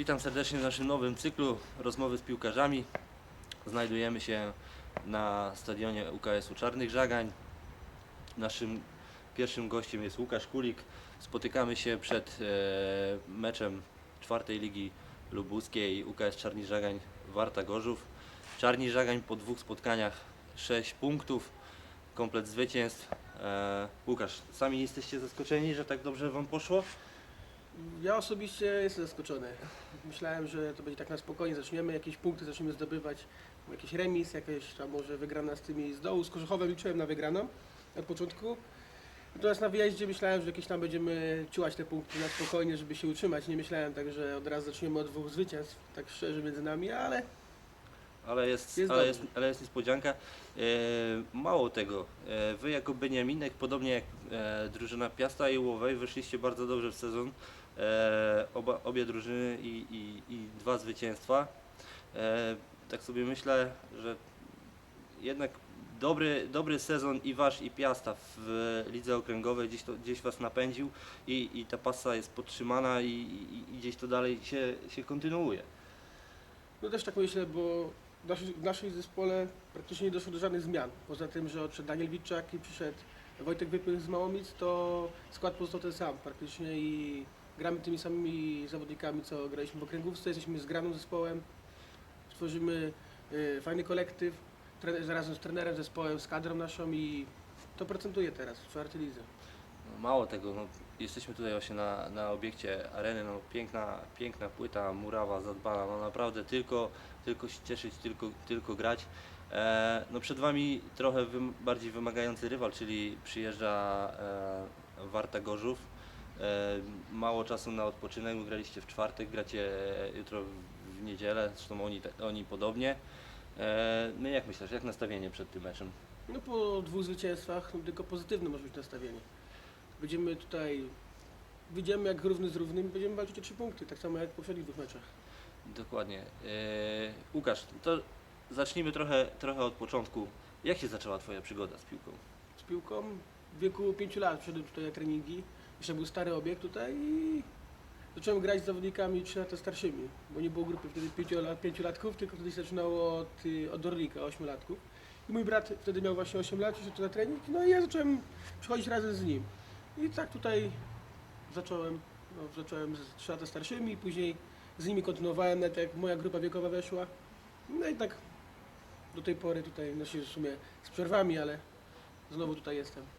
Witam serdecznie w naszym nowym cyklu rozmowy z piłkarzami. Znajdujemy się na stadionie UKS-u Czarnych Żagań. Naszym pierwszym gościem jest Łukasz Kulik. Spotykamy się przed e, meczem czwartej ligi lubuskiej UKS Czarni Żagań Warta Gorzów. Czarni Żagań po dwóch spotkaniach 6 punktów, komplet zwycięstw. E, Łukasz, sami jesteście zaskoczeni, że tak dobrze Wam poszło? Ja osobiście jestem zaskoczony. Myślałem, że to będzie tak na spokojnie, zaczniemy jakieś punkty, zaczniemy zdobywać, jakiś remis, jakieś tam może wygrana z tymi z dołu. Z Korzechowem liczyłem na wygraną od początku. Natomiast na wyjeździe myślałem, że jakieś tam będziemy ciłać te punkty na spokojnie, żeby się utrzymać. Nie myślałem tak, że od razu zaczniemy od dwóch zwycięstw, tak szczerze między nami, ale Ale jest, Jest ale, dobrze. jest, ale jest niespodzianka. E, mało tego, e, wy jako Beniaminek, podobnie jak e, drużyna Piasta i Łowej, wyszliście bardzo dobrze w sezon. E, oba, obie drużyny i, i, i dwa zwycięstwa. E, tak sobie myślę, że jednak dobry, dobry sezon i wasz i Piasta w lidze okręgowej gdzieś, to, gdzieś was napędził i, i ta pasa jest podtrzymana i, i, i gdzieś to dalej się, się kontynuuje. no też tak myślę, bo w naszej, w naszej zespole praktycznie nie doszło do żadnych zmian. Poza tym, że odszedł Daniel Witczak i przyszedł Wojtek Wypych z Małomic, to skład pozostał ten sam praktycznie i gramy tymi samymi zawodnikami, co graliśmy w okręgówce, jesteśmy zgranym zespołem, tworzymy y, fajny kolektyw, trener, razem z trenerem, zespołem, z kadrą naszą i to procentuje teraz w czwartej lidze. No, Mało tego, no, jesteśmy tutaj właśnie na, na obiekcie areny, no, piękna, piękna płyta, murawa zadbana, no naprawdę tylko, tylko się cieszyć, tylko, tylko grać. E, no przed Wami trochę wym, bardziej wymagający rywal, czyli przyjeżdża e, Warta Gorzów. E, mało czasu na odpoczynek, bo graliście w czwartek, gracie jutro w, niedzielę, zresztą oni, oni podobnie. E, no jak myślisz, jak nastawienie przed tym meczem? No po dwóch zwycięstwach no, tylko pozytywne może być nastawienie. Będziemy tutaj, wyjdziemy jak równy z równym, będziemy walczyć o trzy punkty, tak samo jak w poprzednich dwóch meczach. Dokładnie. Eee, Łukasz, to zacznijmy trochę, trochę od początku. Jak się zaczęła Twoja przygoda z piłką? z piłką. W wieku 5 lat przyszedłem tutaj na treningi. Jeszcze był stary obiekt tutaj i zacząłem grać z zawodnikami 3 lata starszymi, bo nie było grupy wtedy 5 lat, pięciolatków, tylko wtedy się zaczynało od, y, od Orlika, 8 latków. I mój brat wtedy miał właśnie 8 lat, przyszedł tu na trening, no i ja zacząłem przychodzić razem z nim. I tak tutaj zacząłem, no, zacząłem z 3 lata starszymi, później z nimi kontynuowałem, nawet jak moja grupa wiekowa weszła. No i tak do tej pory tutaj, się w sumie z przerwami, ale znowu tutaj jestem.